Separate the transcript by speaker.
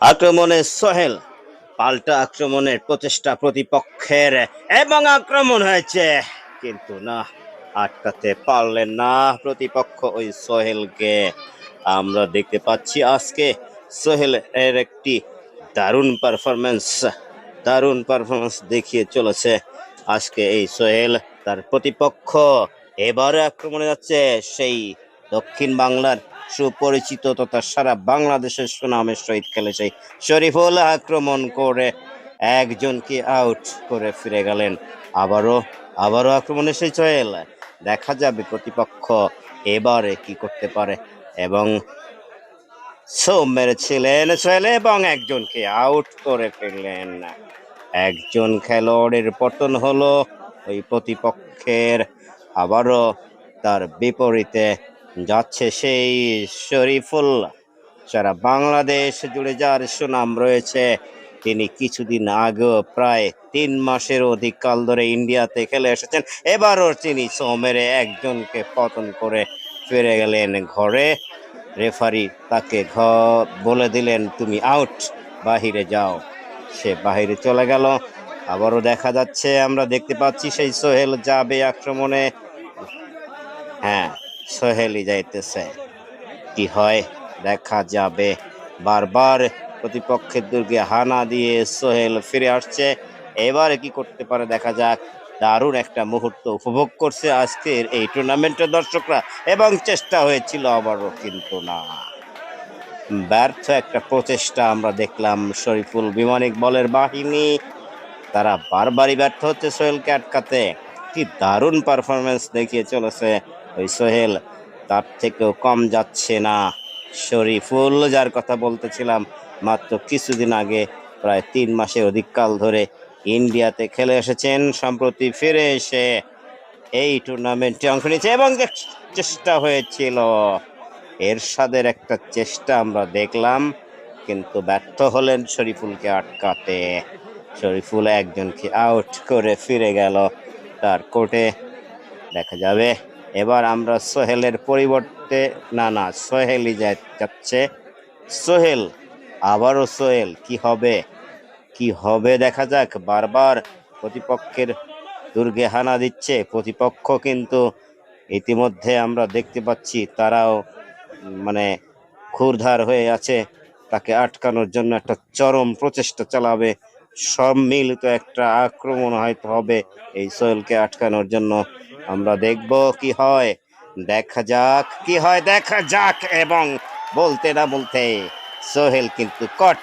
Speaker 1: আক্রমণে সোহেল, পাল্টা আক্রমণের প্রচেষ্টা প্রতিপক্ষের এবং আক্রমণ হয়েছে। কিন্তু না, আটকাতে পারলেন না প্রতিপক্ষ ওই সোহেলকে। আমরা দেখতে পাচ্ছি আজকে সোহেল এর একটি দারুণ পারফরমেন্স দারুণ পারফরমেন্স দেখিয়ে চলেছে। আজকে এই সোহেল তার প্রতিপক্ষ, এবারে আক্রমণে যাচ্ছে সেই দক্ষিণ বাংলার সুপরিচিত তথা সারা বাংলাদেশের সুনামের সহিত খেলে সেই শরীফুল আক্রমণ করে একজনকে আউট করে ফিরে গেলেন। আবারও আবারও আক্রমণে সেই সোহেল দেখা যাবে প্রতিপক্ষ এবারে কি করতে পারে এবং সো মেরেছিলেন সোহেল এবং একজনকে আউট করে ফেললেন একজন খেলোয়াড়ের পতন হলো ওই প্রতিপক্ষের আবারও তার বিপরীতে যাচ্ছে সেই শরীফুল। সারা বাংলাদেশ জুড়ে যার সুনাম রয়েছে, তিনি কিছুদিন আগে প্রায় তিন মাসের অধিক কাল ধরে ইন্ডিয়াতে খেলে এসেছেন। এবারও তিনি সোমেরে একজনকে পতন করে ফিরে গেলেন ঘরে। রেফারি তাকে ঘ বলে দিলেন, তুমি আউট, বাহিরে যাও। সে বাহিরে চলে গেল। আবারও দেখা যাচ্ছে, আমরা দেখতে পাচ্ছি সেই সোহেল যাবে আক্রমণে। হ্যাঁ সোহেলই যাইতেছে। কি হয়? দেখা যাবে। বারবার প্রতিপক্ষের দুর্গে হানা দিয়ে সোহেল ফিরে আসছে। এবারে কি করতে পারে দেখা যাক। দারুণ একটা মুহূর্ত উপভোগ করছে আজকের এই টুর্নামেন্টের দর্শকরা এবং চেষ্টা হয়েছিল আবারও কিন্তু না। ব্যর্থ একটা প্রচেষ্টা আমরা দেখলাম শরীফুল বিমানিক বলের বাহিনী। তারা বারবারই ব্যর্থ হচ্ছে সোহেলকে আটকাতে। কি দারুণ পারফরমেন্স দেখিয়ে চলেছে ওই সোহেল। তার থেকেও কম যাচ্ছে না। শরীফুল যার কথা বলতেছিলাম, মাত্র কিছুদিন আগে, প্রায় তিন মাসের অধিককাল ধরে ইন্ডিয়াতে খেলে এসেছেন। সম্প্রতি ফিরে এসে এই টুর্নামেন্টে অংশ নিয়েছে এবং চেষ্টা হয়েছিল, এরশাদের একটা চেষ্টা আমরা দেখলাম, কিন্তু ব্যর্থ হলেন শরীফুলকে আটকাতে। শরীফুল একজনকে আউট করে ফিরে গেল। তার কোর্টে দেখা যাবে। এবার আমরা সোহেলের পরিবর্তে, না না, সোহেলই যাচ্ছে। সোহেল, আবারও সোহেল, কি হবে? কি হবে দেখা যাক। বারবার প্রতিপক্ষের দুর্গে হানা দিচ্ছে। প্রতিপক্ষ কিন্তু ইতিমধ্যে আমরা দেখতে পাচ্ছি তারাও মানে ক্ষুরধার হয়ে আছে। তাকে আটকানোর জন্য একটা চরম প্রচেষ্টা চালাবে সম্মিলিত একটা আক্রমণ হয়তো হবে। এই সোহেলকে আটকানোর জন্য আমরা দেখব কি হয়। দেখা যাক, কি হয়, দেখা যাক এবং বলতে না বলতে সোহেল কিন্তু কট